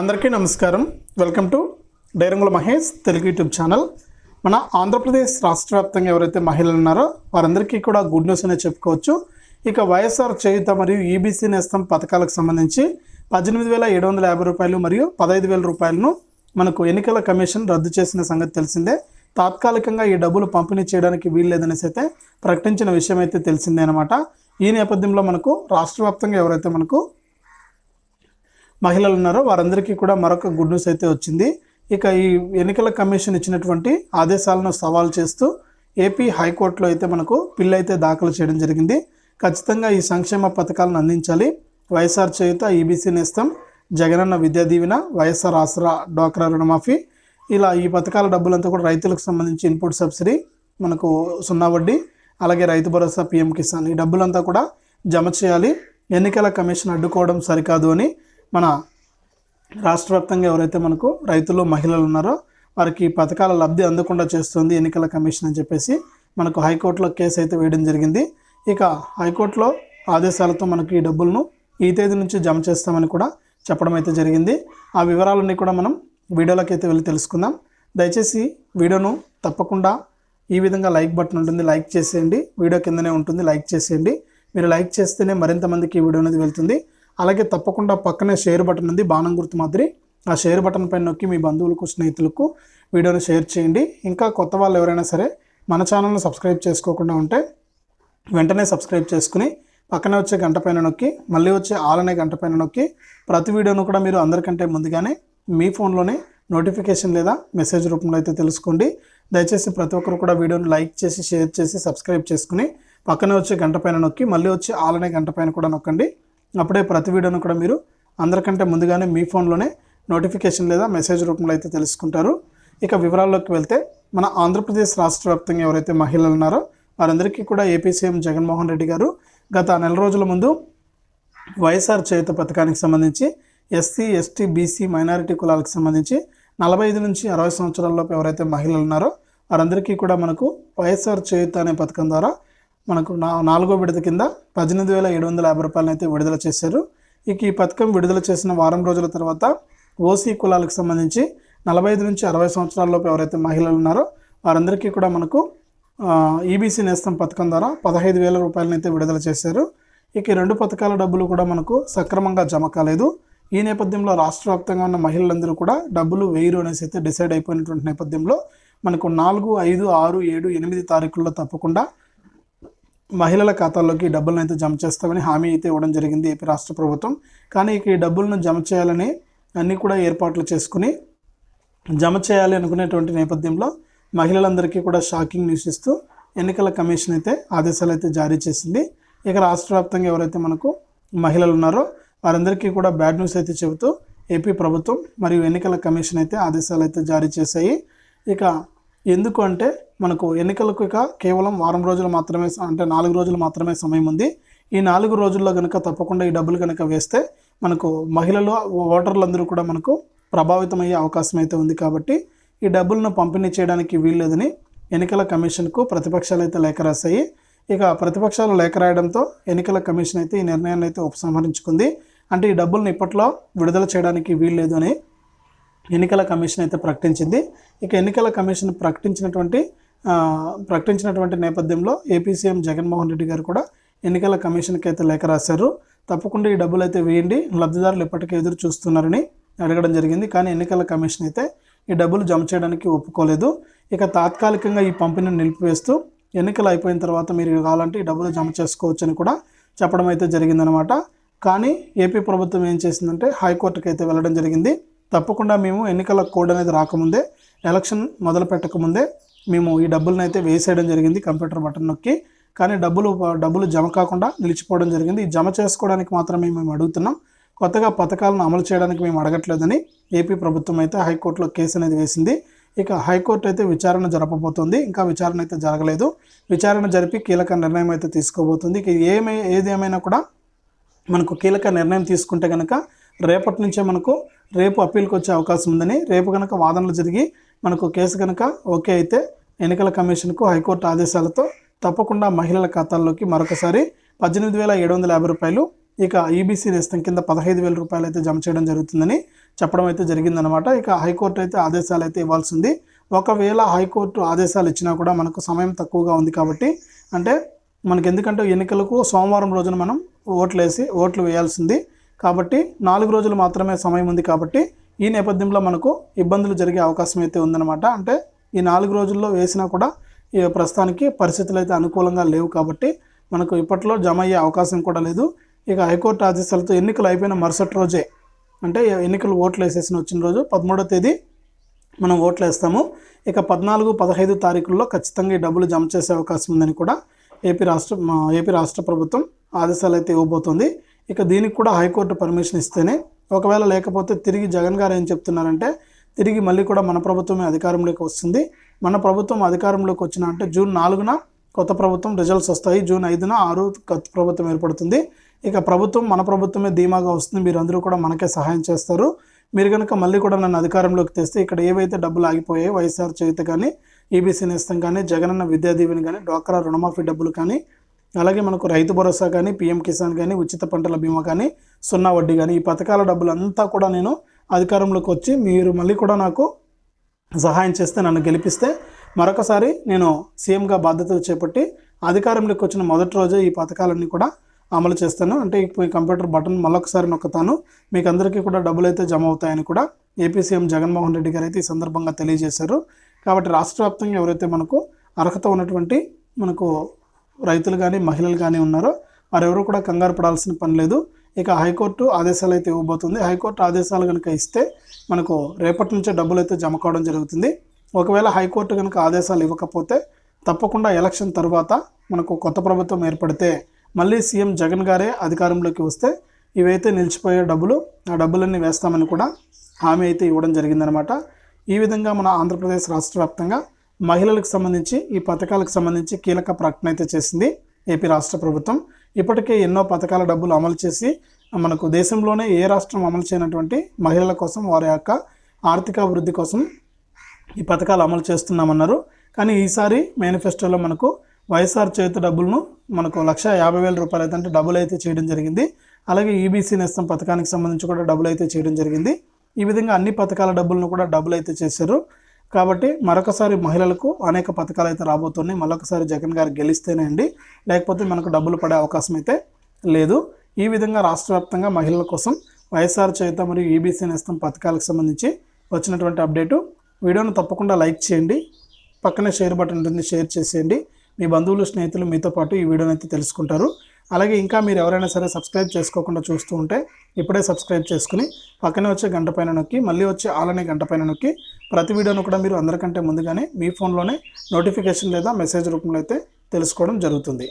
అందరికీ నమస్కారం. Welcome to Dairangula Mahesh Telugu YouTube channel. మన ఆంధ్రప్రదేశ్ రాష్ట్ర వ్యాప్తంగా ఎవరైతే మహిళలు ఉన్నారో వారందరికీ కూడా గుడ్ న్యూస్ అనే చెప్పుకోవచ్చు. ఇక వైఎస్ఆర్ చేయుత మరియు ఈబీసీ నేస్తం పథకాలకు సంబంధించి పద్దెనిమిది వేల ఏడు వందల యాభై రూపాయలు మరియు పదహైదు వేల రూపాయలను మనకు ఎన్నికల కమిషన్ రద్దు చేసిన సంగతి తెలిసిందే. తాత్కాలికంగా ఈ డబ్బులు పంపిణీ చేయడానికి వీల్లేదనేసి అయితే ప్రకటించిన విషయం అయితే తెలిసిందే అనమాట ఈ నేపథ్యంలో మనకు రాష్ట్ర వ్యాప్తంగా ఎవరైతే మనకు మహిళలు ఉన్నారో వారందరికీ కూడా మరొక గుడ్ న్యూస్ అయితే వచ్చింది. ఇక ఈ ఎన్నికల కమిషన్ ఇచ్చినటువంటి ఆదేశాలను సవాల్ చేస్తూ ఏపీ హైకోర్టులో అయితే మనకు బిల్ అయితే దాఖలు చేయడం జరిగింది. ఖచ్చితంగా ఈ సంక్షేమ పథకాలను అందించాలి. వైఎస్ఆర్ చేయుత ఈబీసీ నేస్తం జగనన్న విద్యా దీవెన వైఎస్ఆర్ ఆసరా డ్వాక్రా రుణమాఫీ. ఇలా ఈ పథకాల డబ్బులంతా కూడా రైతులకు సంబంధించి ఇన్పుట్ సబ్సిడీ మనకు సున్నా వడ్డీ అలాగే రైతు భరోసా పీఎం కిసాన్ ఈ డబ్బులంతా కూడా జమ చేయాలి. ఎన్నికల కమిషన్ అడ్డుకోవడం సరికాదు అని మన రాష్ట్ర వ్యాప్తంగా ఎవరైతే మనకు రైతులు మహిళలు ఉన్నారో వారికి ఈ పథకాల లబ్ధి అందకుండా చేస్తుంది ఎన్నికల కమిషన్ అని చెప్పేసి మనకు హైకోర్టులో కేసు అయితే వేయడం జరిగింది. ఇక హైకోర్టులో ఆదేశాలతో మనకి ఈ డబ్బులను ఈ తేదీ నుంచి జమ చేస్తామని కూడా చెప్పడం అయితే జరిగింది. ఆ వివరాలన్నీ కూడా మనం వీడియోలోకి అయితే వెళ్ళి తెలుసుకుందాం. దయచేసి వీడియోను తప్పకుండా ఈ విధంగా లైక్ బటన్ ఉంటుంది లైక్ చేసేయండి. వీడియో కిందనే ఉంటుంది లైక్ చేసేయండి. మీరు లైక్ చేస్తేనే మరింత మందికి ఈ వీడియో అనేది వెళ్తుంది. అలాగే తప్పకుండా పక్కనే షేర్ బటన్ ఉంది బాణం గుర్తు మాదిరి. ఆ షేర్ బటన్ పైన నొక్కి మీ బంధువులకు స్నేహితులకు వీడియోని షేర్ చేయండి. ఇంకా కొత్త వాళ్ళు ఎవరైనా సరే మన ఛానల్ని సబ్స్క్రైబ్ చేసుకోకుండా ఉంటే వెంటనే సబ్స్క్రైబ్ చేసుకుని పక్కనే వచ్చే గంట పైన నొక్కి మళ్ళీ వచ్చే ఆల్ అనే గంట పైన నొక్కి ప్రతి వీడియోను కూడా మీరు అందరికంటే ముందుగానే మీ ఫోన్లోనే నోటిఫికేషన్ లేదా మెసేజ్ రూపంలో అయితే తెలుసుకోండి. దయచేసి ప్రతి ఒక్కరు కూడా వీడియోని లైక్ చేసి షేర్ చేసి సబ్స్క్రైబ్ చేసుకుని పక్కనే వచ్చే గంట పైన నొక్కి మళ్ళీ వచ్చే ఆల్ అనే గంట పైన కూడా నొక్కండి. అప్పుడే ప్రతి వీడియోను కూడా మీరు అందరికంటే ముందుగానే మీ ఫోన్లోనే నోటిఫికేషన్ లేదా మెసేజ్ రూపంలో అయితే తెలుసుకుంటారు. ఇక వివరాల్లోకి వెళ్తే మన ఆంధ్రప్రదేశ్ రాష్ట్ర వ్యాప్తంగా ఎవరైతే మహిళలు ఉన్నారో వారందరికీ కూడా ఏపీ సీఎం జగన్మోహన్ రెడ్డి గారు గత నెల రోజుల ముందు వైఎస్ఆర్ చేయుత పథకానికి సంబంధించి ఎస్సీ ఎస్టీ బీసీ మైనారిటీ కులాలకు సంబంధించి నలభై ఐదు నుంచి అరవై సంవత్సరాలలోపు ఎవరైతే మహిళలు ఉన్నారో వారందరికీ కూడా మనకు వైఎస్ఆర్ చేయుత అనే పథకం ద్వారా మనకు నా నాలుగో విడత కింద పద్దెనిమిది వేల ఏడు వందల యాభై రూపాయలను అయితే విడుదల చేశారు. ఇక ఈ పథకం విడుదల చేసిన వారం రోజుల తర్వాత ఓసీ కులాలకు సంబంధించి నలభై ఐదు నుంచి అరవై సంవత్సరాలలోపు ఎవరైతే మహిళలు ఉన్నారో వారందరికీ కూడా మనకు ఈబీసీ నేస్తం పథకం ద్వారా పదహైదు వేల రూపాయలను అయితే విడుదల చేశారు. ఇక ఈ రెండు పథకాల డబ్బులు కూడా మనకు సక్రమంగా జమ కాలేదు. ఈ నేపథ్యంలో రాష్ట్ర వ్యాప్తంగా ఉన్న మహిళలందరూ కూడా డబ్బులు వేయరు అనేసి అయితే డిసైడ్ అయిపోయినటువంటి నేపథ్యంలో మనకు నాలుగు ఐదు ఆరు ఏడు ఎనిమిది తారీఖుల్లో తప్పకుండా మహిళల ఖాతాల్లోకి డబ్బులను అయితే జమ చేస్తామని హామీ అయితే ఇవ్వడం జరిగింది ఏపీ రాష్ట్ర ప్రభుత్వం. కానీ ఇక ఈ డబ్బులను జమ చేయాలని అన్నీ కూడా ఏర్పాట్లు చేసుకుని జమ చేయాలి అనుకునేటువంటి నేపథ్యంలో మహిళలందరికీ కూడా షాకింగ్ న్యూస్ ఇస్తూ ఎన్నికల కమిషన్ అయితే ఆదేశాలు అయితే జారీ చేసింది. ఇక రాష్ట్ర వ్యాప్తంగా ఎవరైతే మనకు మహిళలు ఉన్నారో వారందరికీ కూడా బ్యాడ్ న్యూస్ అయితే చెబుతూ ఏపీ ప్రభుత్వం మరియు ఎన్నికల కమిషన్ అయితే ఆదేశాలు అయితే జారీ చేశాయి. ఇక ఎందుకు అంటే మనకు ఎన్నికలకు ఇక కేవలం వారం రోజులు మాత్రమే అంటే నాలుగు రోజులు మాత్రమే సమయం ఉంది. ఈ నాలుగు రోజుల్లో కనుక తప్పకుండా ఈ డబ్బులు కనుక వేస్తే మనకు మహిళలు ఓటర్లందరూ కూడా మనకు ప్రభావితమయ్యే అవకాశం అయితే ఉంది కాబట్టి ఈ డబ్బులను పంపిణీ చేయడానికి వీల్లేదని ఎన్నికల కమిషన్కు ప్రతిపక్షాలు అయితే లేఖ రాశాయి. ఇక ప్రతిపక్షాలు లేఖ రాయడంతో ఎన్నికల కమిషన్ అయితే ఈ నిర్ణయాన్ని అయితే ఉపసంహరించుకుంది. అంటే ఈ డబ్బులను ఇప్పట్లో విడుదల చేయడానికి వీల్లేదు అని ఎన్నికల కమిషన్ అయితే ప్రకటించింది. ఇక ఎన్నికల కమిషన్ ప్రకటించినటువంటి ప్రకటించినటువంటి నేపథ్యంలో ఏపీ సీఎం జగన్మోహన్ రెడ్డి గారు కూడా ఎన్నికల కమిషన్కి అయితే లేఖ రాశారు. తప్పకుండా ఈ డబ్బులు అయితే వేయండి. లబ్ధిదారులు ఇప్పటికే ఎదురు చూస్తున్నారని అడగడం జరిగింది. కానీ ఎన్నికల కమిషన్ అయితే ఈ డబ్బులు జమ చేయడానికి ఒప్పుకోలేదు. ఇక తాత్కాలికంగా ఈ పంపిణీని నిలిపివేస్తూ ఎన్నికలు అయిపోయిన తర్వాత మీరు కావాలంటే ఈ డబ్బులు జమ చేసుకోవచ్చు అని కూడా చెప్పడం అయితే జరిగిందనమాట కానీ ఏపీ ప్రభుత్వం ఏం చేసిందంటే హైకోర్టుకి అయితే వెళ్ళడం జరిగింది. తప్పకుండా మేము ఎన్నికల కోడ్ అనేది రాకముందే ఎలక్షన్ మొదలు పెట్టకముందే మేము ఈ డబ్బులను అయితే వేసేయడం జరిగింది కంప్యూటర్ బటన్ నొక్కి. కానీ డబ్బులు డబ్బులు జమ కాకుండా నిలిచిపోవడం జరిగింది. జమ చేసుకోవడానికి మాత్రమే మేము అడుగుతున్నాం. కొత్తగా పథకాలను అమలు చేయడానికి మేము అడగట్లేదని ఏపీ ప్రభుత్వం అయితే హైకోర్టులో కేసు అనేది వేసింది. ఇక హైకోర్టు అయితే విచారణ జరపబోతోంది. ఇంకా విచారణ అయితే జరగలేదు. విచారణ జరిపి కీలక నిర్ణయం అయితే తీసుకోబోతుంది. ఇక ఏమై ఏది ఏమైనా కూడా మనకు కీలక నిర్ణయం తీసుకుంటే కనుక రేపటి నుంచే మనకు రేపు అప్పీల్కి వచ్చే అవకాశం ఉందని రేపు కనుక వాదనలు జరిగి మనకు కేసు కనుక ఓకే అయితే ఎన్నికల కమిషన్కు హైకోర్టు ఆదేశాలతో తప్పకుండా మహిళల ఖాతాల్లోకి మరొకసారి పద్దెనిమిది వేల ఏడు వందల యాభై రూపాయలు ఇక ఈబీసీ నేస్తం కింద పదహైదు వేల రూపాయలు అయితే జమ చేయడం జరుగుతుందని చెప్పడం అయితే జరిగిందనమాట ఇక హైకోర్టు అయితే ఆదేశాలు అయితే ఇవ్వాల్సింది. ఒకవేళ హైకోర్టు ఆదేశాలు ఇచ్చినా కూడా మనకు సమయం తక్కువగా ఉంది కాబట్టి అంటే మనకి ఎందుకంటే ఎన్నికలకు సోమవారం రోజున మనం ఓట్లు వేసి ఓట్లు వేయాల్సింది. కాబట్టి నాలుగు రోజులు మాత్రమే సమయం ఉంది కాబట్టి ఈ నేపథ్యంలో మనకు ఇబ్బందులు జరిగే అవకాశం అయితే ఉందన్నమాట. అంటే ఈ నాలుగు రోజుల్లో వేసినా కూడా ఈ ప్రస్తుతానికి పరిస్థితులు అయితే అనుకూలంగా లేవు కాబట్టి మనకు ఇప్పట్లో జమ అయ్యే అవకాశం కూడా లేదు. ఇక హైకోర్టు ఆదేశాలతో ఎన్నికలు అయిపోయిన మరుసటి రోజే అంటే ఎన్నికలు ఓట్లు వేసేసిన వచ్చిన రోజు పదమూడో తేదీ మనం ఓట్లు వేస్తాము. ఇక పద్నాలుగు పదహైదు తారీఖుల్లో ఖచ్చితంగా ఈ డబ్బులు జమ చేసే అవకాశం ఉందని కూడా ఏపీ రాష్ట్ర మా ఏపీ రాష్ట్ర ప్రభుత్వం ఆదేశాలు అయితే ఇవ్వబోతోంది. ఇక దీనికి కూడా హైకోర్టు పర్మిషన్ ఇస్తేనే ఒకవేళ లేకపోతే తిరిగి జగన్ గారు ఏం చెప్తున్నారంటే తిరిగి మళ్ళీ కూడా మన ప్రభుత్వమే అధికారంలోకి వస్తుంది. మన ప్రభుత్వం అధికారంలోకి వచ్చిన అంటే జూన్ నాలుగున కొత్త ప్రభుత్వం రిజల్ట్స్ వస్తాయి. జూన్ ఐదున ఆరు కొత్త ప్రభుత్వం ఏర్పడుతుంది. ఇక ప్రభుత్వం మన ప్రభుత్వమే ధీమాగా వస్తుంది. మీరు అందరూ కూడా మనకే సహాయం చేస్తారు. మీరు కనుక మళ్ళీ కూడా నన్ను అధికారంలోకి తెస్తే ఇక్కడ ఏవైతే డబ్బులు ఆగిపోయాయో వైఎస్ఆర్ చేత కానీ ఈబీసీ నేస్తం కానీ జగనన్న విద్యా దీవెన కానీ డ్వాక్రా రుణమాఫీ డబ్బులు కానీ అలాగే మనకు రైతు భరోసా కానీ పీఎం కిసాన్ కానీ ఉచిత పంటల బీమా కానీ సున్నా వడ్డీ కానీ ఈ పథకాల డబ్బులు అంతా కూడా నేను అధికారంలోకి వచ్చి మీరు మళ్ళీ కూడా నాకు సహాయం చేస్తే నన్ను గెలిపిస్తే మరొకసారి నేను సీఎంగా బాధ్యతలు చేపట్టి అధికారంలోకి వచ్చిన మొదటి రోజే ఈ పథకాలన్నీ కూడా అమలు చేస్తాను. అంటే ఇప్పుడు ఈ కంప్యూటర్ బటన్ మళ్ళొకసారి నొక్కుతాను. మీకు అందరికీ కూడా డబ్బులు అయితే జమ అవుతాయని కూడా ఏపీ సీఎం జగన్మోహన్ రెడ్డి గారు అయితే ఈ సందర్భంగా తెలియజేశారు. కాబట్టి రాష్ట్ర వ్యాప్తంగా ఎవరైతే మనకు అర్హత ఉన్నటువంటి మనకు రైతులు కానీ మహిళలు కానీ ఉన్నారో వారెవరు కూడా కంగారు పడాల్సిన పని లేదు. ఇక హైకోర్టు ఆదేశాలు అయితే ఇవ్వబోతుంది. హైకోర్టు ఆదేశాలు కనుక ఇస్తే మనకు రేపటి నుంచే డబ్బులు అయితే జమ కావడం జరుగుతుంది. ఒకవేళ హైకోర్టు కనుక ఆదేశాలు ఇవ్వకపోతే తప్పకుండా ఎలక్షన్ తర్వాత మనకు కొత్త ప్రభుత్వం ఏర్పడితే మళ్ళీ సీఎం జగన్ గారే అధికారంలోకి వస్తే ఇవైతే నిలిచిపోయే డబ్బులు ఆ డబ్బులన్నీ వేస్తామని కూడా హామీ అయితే ఇవ్వడం జరిగిందనమాట. ఈ విధంగా మన ఆంధ్రప్రదేశ్ రాష్ట్ర వ్యాప్తంగా మహిళలకు సంబంధించి ఈ పథకాలకు సంబంధించి కీలక ప్రకటన అయితే చేసింది ఏపీ రాష్ట్ర ప్రభుత్వం. ఇప్పటికే ఎన్నో పథకాల డబ్బులు అమలు చేసి మనకు దేశంలోనే ఏ రాష్ట్రం అమలు చేయనటువంటి మహిళల కోసం వారి యొక్క ఆర్థిక అభివృద్ధి కోసం ఈ పథకాలు అమలు చేస్తున్నామన్నారు. కానీ ఈసారి మేనిఫెస్టోలో మనకు వైఎస్ఆర్ చేతి డబ్బులను మనకు లక్ష యాభై వేల రూపాయలు అయితే అంటే డబ్బులు అయితే చేయడం జరిగింది. అలాగే ఈబీసీ నేస్తం పథకానికి సంబంధించి కూడా డబ్బులు అయితే చేయడం జరిగింది. ఈ విధంగా అన్ని పథకాల డబ్బులను కూడా డబ్బులు అయితే చేశారు. కాబట్టి మరొకసారి మహిళలకు అనేక పథకాలు అయితే రాబోతున్నాయి. మరొకసారి జగన్ గారు గెలిస్తేనే అండి. లేకపోతే మనకు డబ్బులు పడే అవకాశం అయితే లేదు. ఈ విధంగా రాష్ట్ర వ్యాప్తంగా మహిళల కోసం వైఎస్ఆర్ చేత మరియు ఈబీసీ నేస్తం పథకాలకు సంబంధించి వచ్చినటువంటి అప్డేటు వీడియోను తప్పకుండా లైక్ చేయండి. పక్కనే షేర్ బటన్ ఉంటుంది షేర్ చేసేయండి. మీ బంధువులు స్నేహితులు మీతో పాటు ఈ వీడియోని అయితే తెలుసుకుంటారు. అలాగే ఇంకా మీరు ఎవరైనా సరే సబ్స్క్రైబ్ చేసుకోకుండా చూస్తూ ఉంటే ఇప్పుడే సబ్స్క్రైబ్ చేసుకుని పక్కనే వచ్చే గంట పైన నొక్కి మళ్ళీ వచ్చే ఆలనే గంట పైన నొక్కి ప్రతి వీడియోను కూడా మీరు అందరికంటే ముందుగానే మీ ఫోన్లోనే నోటిఫికేషన్ లేదా మెసేజ్ రూపంలో అయితే తెలుసుకోవడం జరుగుతుంది.